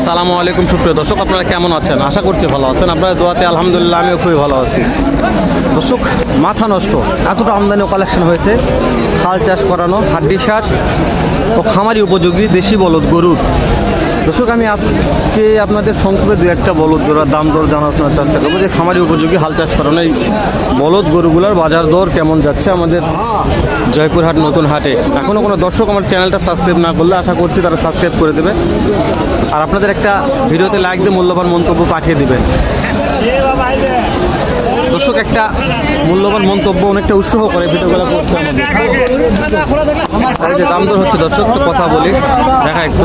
সালামু আলাইকুম, সুপ্রিয় দর্শক, আপনারা কেমন আছেন? আশা করছি ভালো আছেন। আপনারা দোয়াতে আলহামদুলিল্লাহ, আমিও খুবই ভালো আছি। দর্শক, মাথা নষ্ট, এতটা আমদানি কালেকশন হয়েছে। হাল চাষ করানো, হাড্ডি সার ও খামারি উপযোগী দেশি বলদ গরুর। দর্শক, আমি আজকে আপনাদের সংক্ষেপে দু একটা বলদ গরুর দাম দর জানানোর চেষ্টা করব যে খামারি উপযোগী হাল চাষ করেন এই বলদ গরুগুলোর বাজার দর কেমন যাচ্ছে আমাদের জয়পুরহাট নতুন হাটে। এখনও কোনো দর্শক আমার চ্যানেলটা সাবস্ক্রাইব না করলে আশা করছি তারা সাবস্ক্রাইব করে দেবে। আর আপনাদের একটা ভিডিওতে লাইক দিয়ে মূল্যবান মন্তব্য পাঠিয়ে দিবেন। দর্শক, একটা মূল্যবান মন্তব্য, অনেকটা উৎসাহ করে ভিডিওগুলো করতে আমাদের যে দাম দর হচ্ছে দর্শক, একটু কথা বলি, দেখা একটু।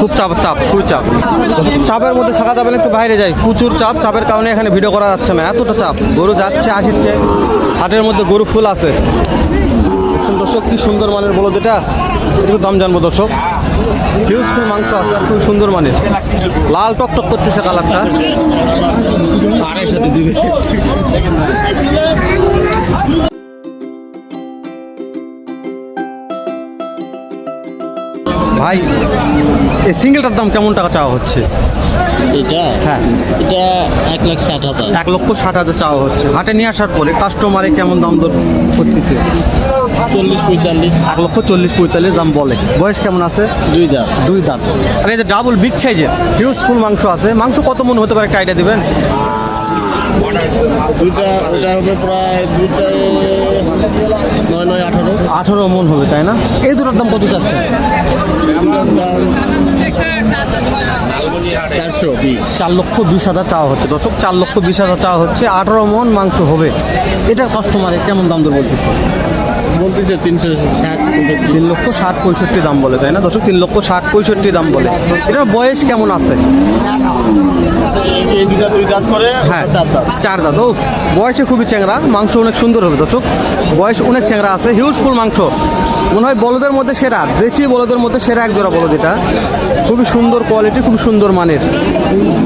খুব চাপ চাপ, খুব চাপ। চাপের মধ্যে থাকা যাবে একটু বাইরে যাই। প্রচুর চাপ, চাপের কারণে এখানে ভিডিও করা যাচ্ছে না। এতটা চাপ, গরু যাচ্ছে, আসছে, হাটের মধ্যে গরু ফুল আছে। দর্শক, কি সুন্দর মানের বলো যেটা একটু দাম জানব দর্শক। হিউজ মাংস আছে খুব সুন্দর মানের। লাল টক টক করতেছে কালারটা। আড়াইশোতে দিবে। ভাই এই সিঙ্গেলটার দাম কেমন টাকা চাওয়া হচ্ছে? এটা? হ্যাঁ। এটা এক লাখ ষাট হাজার। এক লক্ষ ষাট হাজার চাওয়া হচ্ছে। হাটে নিয়ে আসার পরে কাস্টমারে কেমন দাম দর করতেছে? চল্লিশ পঁয়তাল্লিশ। এক লক্ষ চল্লিশ পঁয়তাল্লিশ দাম বলে। বয়স কেমন আছে? দুই দাম দুই দাঁত। আর এই যে ডাবল বিগ সাইজের হিউজ ফুল মাংস আছে। মাংস কত মন হতে পারে? একটা আইডিয়া দিবেন? দুইটা হবে প্রায় দুইটা নয় নয় আঠারো। আঠারো মন হবে তাই না? এই দুটোর দাম কত যাচ্ছে এগুলোর চারশো বিশ। চার লক্ষ বিশ হাজার চাওয়া হচ্ছে। দর্শক চার লক্ষ বিশ হাজার চাওয়া হচ্ছে। আঠারো মন মাংস হবে। এটার কাস্টমারে কেমন দাম দর বলতেছে? বলতেছে তিনশো ষাট পঁয়ষট্টি। তিন লক্ষ ষাট পঁয়ষট্টি দাম বলে তাই না? দর্শক তিন লক্ষ ষাট পঁয়ষট্টি দাম বলে। এটার বয়স কেমন আছে? এই দুটা দুই দাঁত করে হ্যাঁ চার দাঁত। চার দাঁত। ও বয়সে খুবই চ্যাংরা মাংস অনেক সুন্দর হবে দর্শক। বয়স অনেক চ্যাংরা আছে হিউজ ফুল মাংস। মনে হয় বলদের মধ্যে সেরা, দেশি বলদের মধ্যে সেরা এক জোড়া বলদ এটা। খুবই সুন্দর কোয়ালিটি খুব সুন্দর মানের।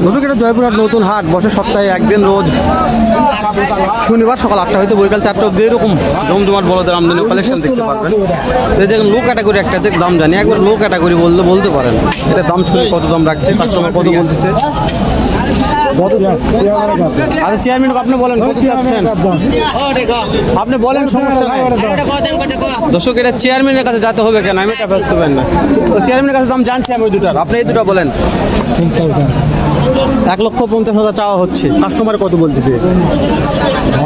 দর্শক এটা জয়পুরহাট নতুন হাট, বসে সপ্তাহে একদিন রোজ। শনিবার সকাল আটটা হয়তো বৈকাল চারটা অব্দি এরকম জমজমাট বলদের আমদানি কালেকশন দেখতে পারবেন। এই দেখেন লো ক্যাটাগরি একটা, যে দাম জানি, একবার লো ক্যাটাগরি বলতে বলতে পারেন। এটা দাম শুনে কত দাম রাখছে কাস্টমার কত বলতেছে? কত আচ্ছা চেয়ারম্যান আপনি বলেন কত চাচ্ছেন? আপনি বলেন সমস্যা নাই। দর্শক এটা চেয়ারম্যানের কাছে যেতে হবে কেন? আমি এটা ব্যস্ত না। চেয়ারম্যানের কাছে দাম জানছি আমি ওই দুটার। আপনি এই দুটো বলেন। এক লক্ষ পঞ্চাশ হাজার চাওয়া হচ্ছে। কাস্টমার কত বলতেছে?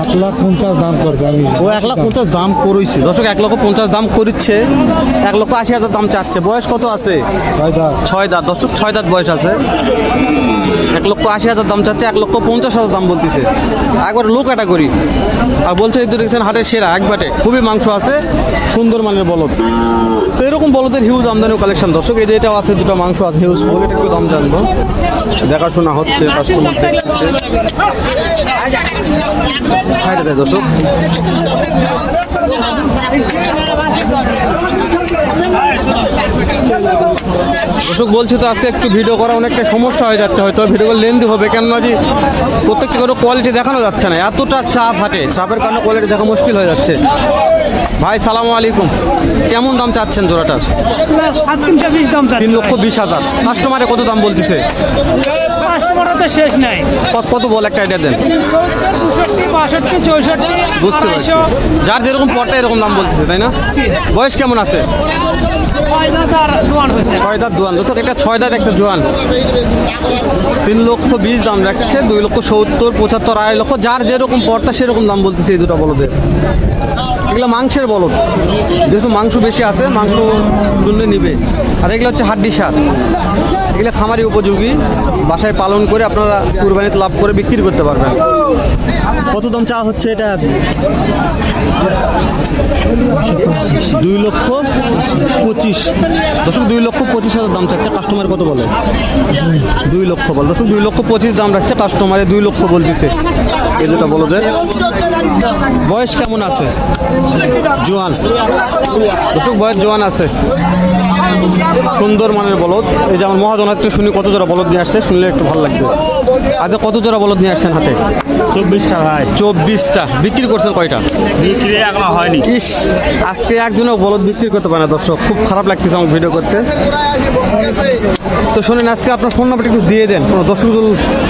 এক লাখ পঞ্চাশ দাম করছে আমি ও এক লাখ পঞ্চাশ দাম করেছে। দর্শক এক লক্ষ পঞ্চাশ দাম করছে। এক লক্ষ আশি হাজার দাম চাচ্ছে। বয়স কত আছে? ছয় দাম ছয় দাঁত। দর্শক ছয় দাঁত বয়স আছে। এক লক্ষ আশি হাজার দাম চাচ্ছে এক লক্ষ পঞ্চাশ হাজার দাম বলতেছে। একবার লো ক্যাটাগরি আর বলছে এই দেখছেন হাটের সেরা একবারে খুবই মাংস আছে সুন্দর মানের বলদ। তো এরকম বলদের হিউজ আমদানি কালেকশন দর্শক এই যে এটাও আছে দুটো মাংস আছে হিউজ বলে এটা একটু দাম জানব। দেখাশোনা হচ্ছে কাস্টমার দেখতেছে সাইডে দেয় দর্শক দর্শক বলছি তো আজকে একটু ভিডিও করা অনেকটা সমস্যা হয়ে যাচ্ছে হয়তো। ভিডিওগুলো লেন্দি হবে কেননা যে প্রত্যেকটা করে কোয়ালিটি দেখানো যাচ্ছে না। এতটা চাপ হাটে চাপের কারণে কোয়ালিটি দেখা মুশকিল হয়ে যাচ্ছে। ভাই সালামু আলাইকুম। কেমন দাম চাচ্ছেন জোড়াটার? তিন লক্ষ বিশ হাজার। কাস্টমারে কত দাম বলতেছে? তো শেষ নাই। কত কত বল একটা আইডিয়া দেন। বাষট্টি চৌষট্টি বুঝতে পারছি। যার যেরকম পড়টা এরকম দাম বলতেছে তাই না? বয়স কেমন আছে? ছয় দাঁত দোয়ান তো একটা ছয় দাঁত একটা জোয়ান। তিন লক্ষ বিশ দাম রাখছে দুই লক্ষ সত্তর পঁচাত্তর আড়াই লক্ষ। যার যেরকম পড়তা সেরকম দাম বলতেছে এই দুটো বলদের। এগুলো মাংসের বলদ। যেহেতু মাংস বেশি আছে মাংস জন্য নিবে। আর এগুলো হচ্ছে হাড্ডি সার। এগুলো খামারি উপযোগী বাসায় পালন করে আপনারা কুরবানিতে লাভ করে বিক্রি করতে পারবেন। কত দাম চাওয়া হচ্ছে এটা? দুই লক্ষ পঁচিশ। দশক দুই লক্ষ পঁচিশ হাজার দাম চাচ্ছে কাস্টমার কত বলে? দুই লক্ষ বল। দশক দুই লক্ষ পঁচিশ দাম রাখছে কাস্টমারে দুই লক্ষ বলতেছে। এই যেটা বলো যে বয়স কেমন আছে? জোয়ান। দশক বয়স জোয়ান আছে। সুন্দর মানের বলদ। এই যেমন মহাজন একটু শুনি কত জোড়া বলদ নিয়ে আসছে শুনলে একটু ভালো লাগবে। আচ্ছা কত জোড়া বলদ নিয়ে আসছেন হাতে? চব্বিশটা ভাই। চব্বিশটা। বিক্রি করছেন কয়টা? বিক্রি এখনও হয়নি। ইস আজকে একজনও বলদ বিক্রি করতে পারে না দর্শক। খুব খারাপ লাগতেছে আমার ভিডিও করতে। তো শোনেন আজকে আপনার ফোন নাম্বারটা একটু দিয়ে দেন। কোনো দর্শক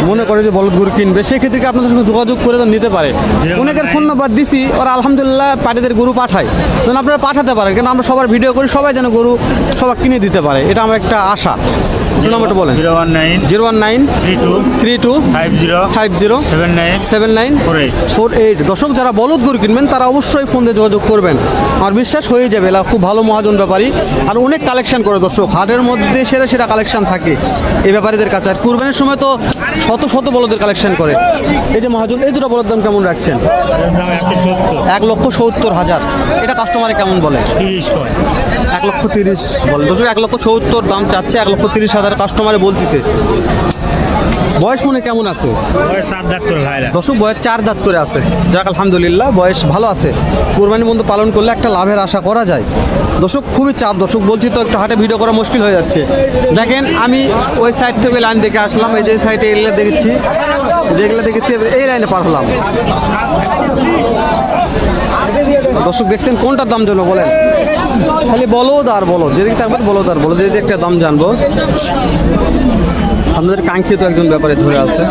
মনে করে যে বলদ গরু কিনবে সেক্ষেত্রে কি আপনাদের সঙ্গে যোগাযোগ করে নিতে পারে। অনেকের ফোন নাম্বার দিছি ওরা আলহামদুলিল্লাহ পাটিদের গরু পাঠায়। যেন আপনারা পাঠাতে পারেন কেন আমরা সবার ভিডিও করি সবাই যেন গরু সবার কিনে দিতে পারে এটা আমার একটা আশা। ফোন নাম্বারটা বলেন। Zero one nine zero one nine three two three two five zero five zero seven nine seven nine four eight. Four eight দর্শক যারা বলদ গরু কিনবেন তারা অবশ্যই ফোন দিয়ে যোগাযোগ করবেন। আমার বিশ্বাস হয়ে যাবে এলা খুব ভালো মহাজন ব্যাপারী। আর অনেক কালেকশন করে দর্শক হাটের মধ্যে সেরা সেরা কালেকশন থাকে এই ব্যাপারীদের কাছে। আর কুরবানির সময় তো শত শত বলদের কালেকশন করে। এই যে মহাজন এই দুটো বলদ দাম কেমন রাখছেন? এক লক্ষ সত্তর হাজার। এটা কাস্টমারে কেমন বলে? এক লক্ষ তিরিশ বলে। দর্শক এক লক্ষ সত্তর দাম চাচ্ছে এক লক্ষ তিরিশ হাজার কাস্টমারে বলতেছে। বয়স মনে কেমন আছে? বয়স সাত দাঁত করে ভাইরা। দর্শক বয়স চার দাঁত করে আছে। যাক আলহামদুলিল্লাহ বয়স ভালো আছে। কোরবানি বন্ধু পালন করলে একটা লাভের আশা করা যায়। দর্শক খুবই চাপ। দর্শক বলছি তো একটু হাটে ভিডিও করা মুশকিল হয়ে যাচ্ছে। দেখেন আমি ওই সাইড থেকে লাইন দেখে আসলাম এই যে সাইডে এগুলো দেখেছি। যেগুলো দেখেছি এই লাইনে পার হলাম। দর্শক দেখছেন কোনটার দাম জানব বলেন? খালি বলদ আর বলদ। যেদিকে থাকবেন বলো আর বলদ। যেদিকে একটা দাম জানব। আপনাদের কাঙ্ক্ষিত একজন ব্যাপারে ধরে আছে।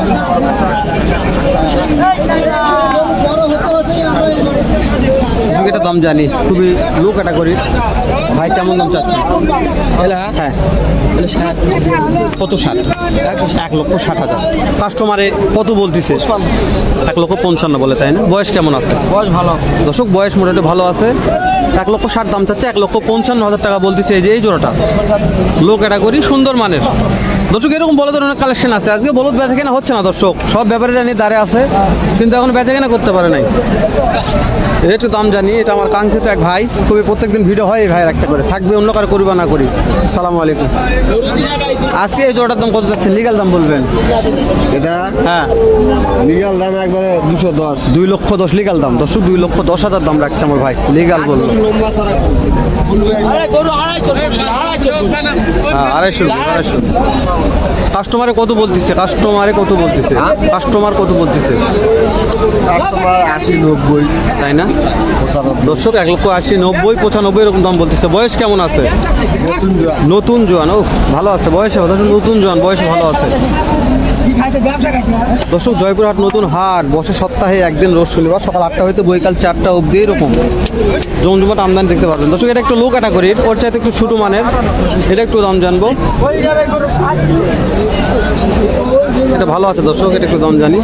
এটা দাম জানি। খুবই লো ক্যাটাগরি ভাই কেমন দাম চাচ্ছেন? হ্যাঁ? কত ষাট? এক লক্ষ ষাট হাজার। কাস্টমারে কত বলতেছে? এক লক্ষ পঞ্চান্ন বলে তাই না? বয়স কেমন আছে? বয়স ভালো। দর্শক বয়স মোটামুটি ভালো আছে। এক লক্ষ ষাট দাম চাচ্ছে এক লক্ষ পঞ্চান্ন হাজার টাকা বলতেছে এই যে এই জোড়াটা। লো ক্যাটাগরি সুন্দর মানের। দর্শক এরকম বলদের অনেক কালেকশন আছে। আজকে বলদ বেচা কেনা হচ্ছে না দর্শক সব ব্যাপারীরা নিয়ে দাঁড়িয়ে আছে কিন্তু এখন বেচা কেনা করতে পারে নাই। একটু দাম জানি এটা আমার কাঙ্ক্ষিত এক ভাই খুবই প্রত্যেকদিন ভিডিও হয় এই ভাইয়ের একটা করে। থাকবে অন্য কারও করি বা না করি। সালাম আলাইকুম। আজকে এই জোড়াটার দাম কত যাচ্ছে? লিগাল দাম বলবেন। এটা? হ্যাঁ। লিগাল দাম একবারে দুশো দশ। দুই লক্ষ দশ লিগাল দাম। দর্শক দুই লক্ষ দশ হাজার দাম রাখছে আমার ভাই। লিগাল বলল। হ্যাঁ, আড়াইশো আড়াইশো। কাস্টমারে কত বলতেছে? কাস্টমারে কত বলতেছে? কাস্টমার কত বলতেছে? কাস্টমার আশি নব্বই। তাই না? দর্শক এক লক্ষ আশি নব্বই পঁচানব্বই এরকম দাম বলতেছে। বয়স কেমন আছে? নতুন জোয়ান। ও ভালো আছে। বয়সে নতুন জোয়ান বয়সে ভালো আছে। দর্শক জয়পুরহাট নতুন হাট। বসে সপ্তাহে একদিন রোজ শনিবার সকাল আটটা হইতে বৈকাল চারটা অবধি এরকম। জমজমাট আমদানি দেখতে পারবেন দর্শক, এটা একটু লো ক্যাটাগরির ওর চাইতে একটু ছোটো মানের, এটা একটু দাম জানব। এটা ভালো আছে দর্শক, এটা একটু দাম জানি।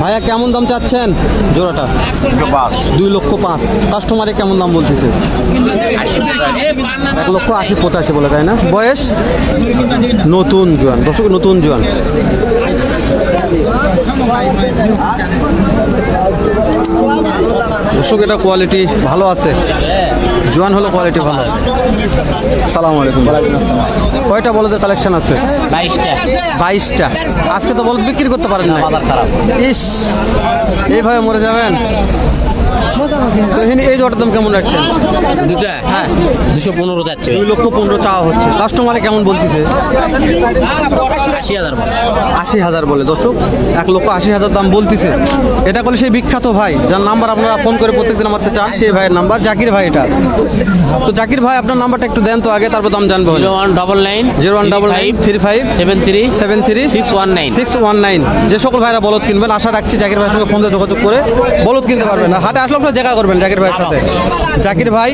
ভাইয়া, কেমন দাম চাচ্ছেন জোড়াটা? দুই লক্ষ পাঁচ। কাস্টমারে কেমন দাম বলতেছে? এক লক্ষ আশি পঁচাশি বলে, তাই না? বয়স? নতুন জোয়ান। দর্শক, নতুন জোয়ান। দর্শক এটা কোয়ালিটি ভালো আছে। জোয়ান হলো কোয়ালিটি ভালো। সালাম আলাইকুম। কয়টা বলদের কালেকশন আছে? বাইশটা। বাইশটা। আজকে তো বলদ বিক্রি করতে পারেন না ইস এইভাবে মরে যাবেন? এই জোটার দাম কেমন রাখছেন? দুটা হ্যাঁ। দুশো পনেরো যাচ্ছে। দুই লক্ষ পনেরো চাওয়া হচ্ছে। কাস্টমারে কেমন বলতেছে? আশি হাজার বলে। দর্শক এক লক্ষ আশি হাজার দাম বলতেছে। এটা বলে সেই বিখ্যাত ভাই যার নাম্বার আপনারা ফোন করে প্রত্যেকদিন আমাকে চান সেই ভাইয়ের নাম্বার জাকির ভাই এটা। তো জাকির ভাই আপনার নাম্বারটা একটু দেন তো আগে তারপর দাম জানব। Zero one double nine zero one double nine three five seven three seven three six one nine. Six one nine. যে সকল ভাইরা বলদ কিনবেন আশা রাখছি জাকির ভাইয়ের সঙ্গে ফোন দিয়ে যোগাযোগ করে বলদ কিনতে পারবেন। আর হাটে আসলে আপনারা দেখা করবেন জাকির ভাইয়ের সাথে। জাকির ভাই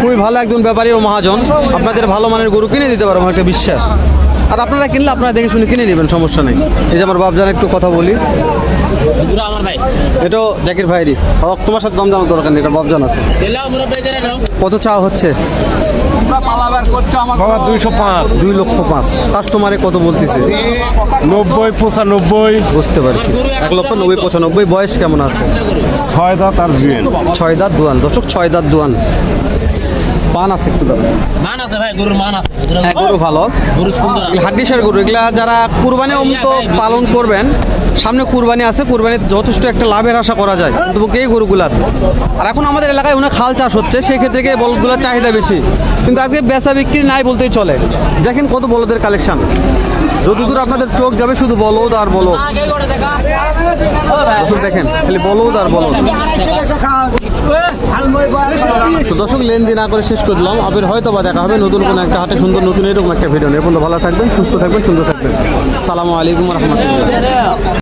খুবই ভালো একজন ব্যাপারী ও মহাজন। আপনাদের ভালো মানের গরু কিনে দিতে পারব আমার একটা বিশ্বাস। আর আপনারা কিনলে আপনারা দেখে শুনে কিনে নেবেন সমস্যা নেই। এই যে আমার বাপজান একটু কথা বলি। দুটো আমার ভাই। এটাও জাকির ভাইরই হক তোমার সাথে দাম জানার দরকার নেই এটা বাপজান আছে। কত চাওয়া হচ্ছে? বাবা দুইশো পাঁচ। দুই লক্ষ পাঁচ। কাস্টমারে কত বলতেছে? নব্বই পঁচানব্বই। বুঝতে পারছি। এক লক্ষ নব্বই পঁচানব্বই। বয়স কেমন আছে? ছয় দাঁত আর ছয় দাঁত দুয়ান দর্শক ছয় দাঁত দুয়ান আছে একটু দাদা মান আছে ভাই গরুর মান আছে। হ্যাঁ গরু ভালো। গরু সুন্দর হাড্ডিসার গরু এগুলা যারা কুরবানি অন্ত পালন করবেন সামনে কুরবানি আছে, কুরবানির যথেষ্ট একটা লাভের আশা করা যায়। কিন্তু এই গরুগুলার। আর এখন আমাদের এলাকায় অনেক হাল চাষ হচ্ছে সেই ক্ষেত্রে বলদগুলোর চাহিদা বেশি। কিন্তু আজকে বেচা বিক্রি নাই বলতেই চলে। দেখেন কত বলদের কালেকশন। যতদূর আপনাদের চোখ যাবে, শুধু বলদ আর বলদ। দেখেন, খালি বলদ আর বলদ। দর্শক, লেনদেন না করে শেষ করলাম আবার হয়তো বা দেখা হবে নতুন কোনো একটা হাটে সুন্দর, নতুন এরকম একটা ভিডিও নিয়ে। ভালো থাকবেন, সুস্থ থাকবেন, সুন্দর থাকবেন। সালামু আলাইকুম রহমতুল্লাহ।